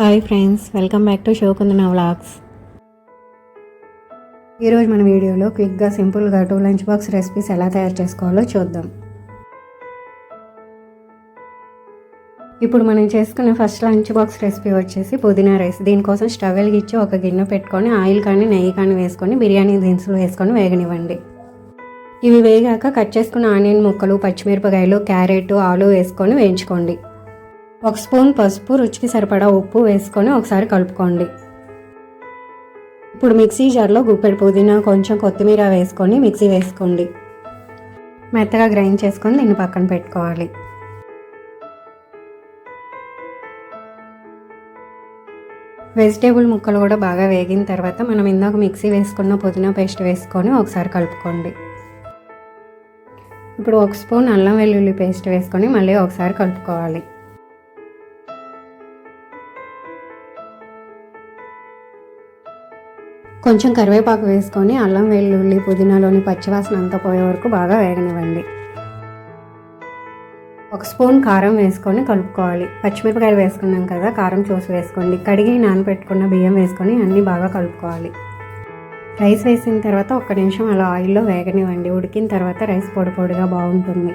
Hi friends welcome back to Shokundana vlogs ఈరోజు మన వీడియోలో క్విక్గా సింపుల్గా టూ లంచ్ బాక్స్ రెసిపీస్ ఎలా తయారు చేసుకోవాలో చూద్దాం. ఇప్పుడు మనం చేసుకున్న ఫస్ట్ లంచ్ బాక్స్ రెసిపీ వచ్చేసి పుదీనా రైస్ దీనికోసం స్టవ్ వెలిగించి ఒక గిన్నె పెట్టుకొని ఆయిల్ కానీ నెయ్యి కానీ వేసుకొని బిర్యానీ దినుసులు వేసుకొని వేగనివ్వండి. ఇవి వేగాక కట్ చేసుకున్న ఆనియన్ ముక్కలు పచ్చిమిరపకాయలు క్యారెట్ ఆలు వేసుకొని వేయించుకోండి. ఒక స్పూన్ పసుపు రుచికి సరిపడా ఉప్పు వేసుకొని ఒకసారి కలుపుకోండి. ఇప్పుడు మిక్సీ జార్లో గుప్పెడు పుదీనా కొంచెం కొత్తిమీర వేసుకొని మిక్సీ వేసుకోండి. మెత్తగా గ్రైండ్ చేసుకొని దీన్ని పక్కన పెట్టుకోవాలి. వెజిటేబుల్ ముక్కలు కూడా బాగా వేగిన తర్వాత మనం ఇందాక మిక్సీ వేసుకున్న పుదీనా పేస్ట్ వేసుకొని ఒకసారి కలుపుకోండి. ఇప్పుడు ఒక స్పూన్ అల్లం వెల్లుల్లి పేస్ట్ వేసుకొని మళ్ళీ ఒకసారి కలుపుకోవాలి. కొంచెం కరివేపాకు వేసుకొని అల్లం వెల్లుల్లి పుదీనాలోని పచ్చివాసన అంతా పోయే వరకు బాగా వేగనివ్వండి. ఒక స్పూన్ కారం వేసుకొని కలుపుకోవాలి. పచ్చిమిరపకాయలు వేసుకున్నాం కదా కారం చూసి వేసుకోండి. కడిగి నానబెట్టుకున్న బియ్యం వేసుకొని అన్నీ బాగా కలుపుకోవాలి. రైస్ వేసిన తర్వాత ఒక్క నిమిషం అలా ఆయిల్లో వేగనివ్వండి. ఉడికిన తర్వాత రైస్ పొడి పొడిగా బాగుంటుంది.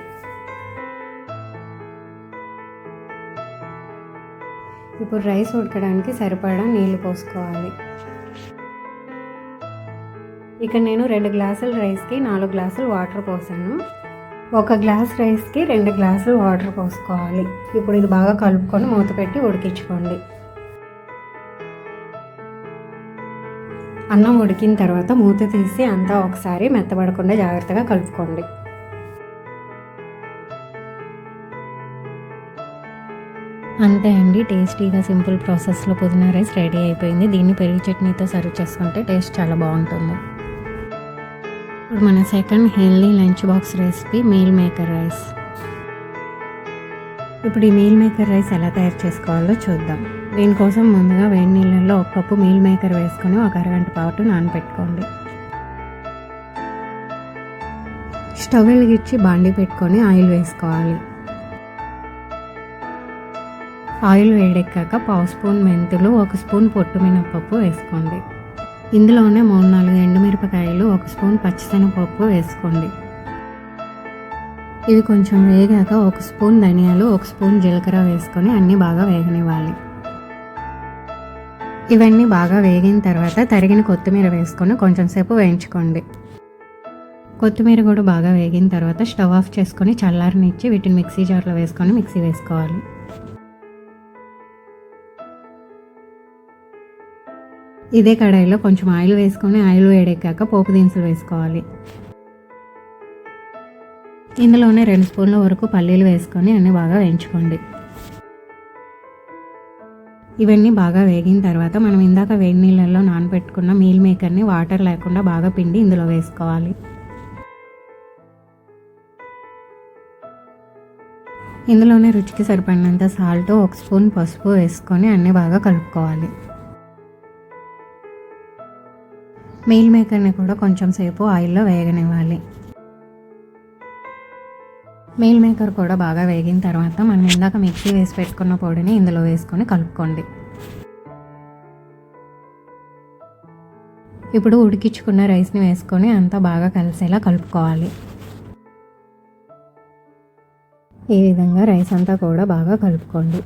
ఇప్పుడు రైస్ ఉడకడానికి సరిపడా నీళ్ళు పోసుకోవాలి. ఇక్కడ నేను రెండు గ్లాసుల రైస్కి నాలుగు గ్లాసులు వాటర్ పోసాను. ఒక గ్లాస్ రైస్కి రెండు గ్లాసులు వాటర్ పోసుకోవాలి. ఇప్పుడు ఇది బాగా కలుపుకొని మూత పెట్టి ఉడికించుకోండి. అన్నం ఉడికిన తర్వాత మూత తీసి అంతా ఒకసారి మెత్తబడకుండా జాగ్రత్తగా కలుపుకోండి. అంతే అండి. టేస్టీగా సింపుల్ ప్రాసెస్లో పుదీనా రైస్ రెడీ అయిపోయింది. దీన్ని పెరుగు చట్నీతో సర్వ్ చేసుకుంటే టేస్ట్ చాలా బాగుంటుంది. ఇప్పుడు మన second healthy lunch box recipe meal maker rice ఇప్పుడు ఈ మీల్ మేకర్ రైస్ ఎలా తయారు చేసుకోవాలో చూద్దాం. దీనికోసం ముందుగా వేడి నీళ్ళల్లో ఒక కప్పు మీల్ మేకర్ వేసుకొని ఒక అరగంట పాటు నానబెట్టుకోండి. స్టవ్ వెలిగించి బాండి పెట్టుకొని ఆయిల్ వేసుకోవాలి. ఆయిల్ వేడెక్కాక పావు స్పూన్ మెంతులు ఒక స్పూన్ పొట్టు మినప్పప్పు వేసుకోండి. ఇందులోనే మూడు నాలుగు ఎండుమిరపకాయలు ఒక స్పూన్ పచ్చిశనగపప్పు వేసుకోండి. ఇవి కొంచెం వేగాక ఒక స్పూన్ ధనియాలు ఒక స్పూన్ జీలకర్ర వేసుకొని అన్నీ బాగా వేగనివ్వాలి. ఇవన్నీ బాగా వేగిన తర్వాత తరిగిన కొత్తిమీర వేసుకొని కొంచెం సేపు వేయించుకోండి. కొత్తిమీర కూడా బాగా వేగిన తర్వాత స్టవ్ ఆఫ్ చేసుకొని చల్లారనిచ్చి వీటిని మిక్సీ జార్లో వేసుకొని మిక్సీ వేసుకోవాలి. ఇదే కడాయిలో కొంచెం ఆయిల్ వేసుకొని ఆయిల్ వేడెక్కాక పోపు దినుసులు వేసుకోవాలి. ఇందులోనే రెండు స్పూన్ల వరకు పల్లీలు వేసుకొని అన్నీ బాగా వేయించుకోండి. ఇవన్నీ బాగా వేగిన తర్వాత మనం ఇందాక వేడి నీళ్ళల్లో నానబెట్టుకున్న మీల్ మేకర్ని వాటర్ లేకుండా బాగా పిండి ఇందులో వేసుకోవాలి. ఇందులోనే రుచికి సరిపడినంత సాల్ట్ ఒక స్పూన్ పసుపు వేసుకొని అన్నీ బాగా కలుపుకోవాలి. మీల్ మేకర్ని కూడా కొంచెం సేపు ఆయిల్లో వేగనివ్వాలి. మీల్ మేకర్ కూడా బాగా వేగిన తర్వాత మనం ఇందాక మిక్సీ వేసి పెట్టుకున్న పొడిని ఇందులో వేసుకొని కలుపుకోండి. ఇప్పుడు ఉడికించుకున్న రైస్ని వేసుకొని అంతా బాగా కలిసేలా కలుపుకోవాలి. ఈ విధంగా రైస్ అంతా కూడా బాగా కలుపుకోండి.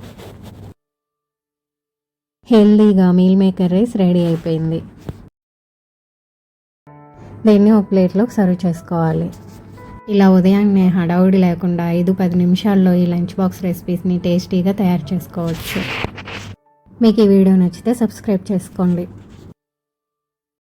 హెల్దీగా మీల్ మేకర్ రైస్ రెడీ అయిపోయింది. దీన్ని ఒక ప్లేట్లోకి సర్వ్ చేసుకోవాలి. ఇలా ఉదయాన్నే హడావుడి లేకుండా ఐదు పది నిమిషాల్లో ఈ లంచ్ బాక్స్ రెసిపీస్ని టేస్టీగా తయారు చేసుకోవచ్చు. మీకు ఈ వీడియో నచ్చితే సబ్స్క్రైబ్ చేసుకోండి.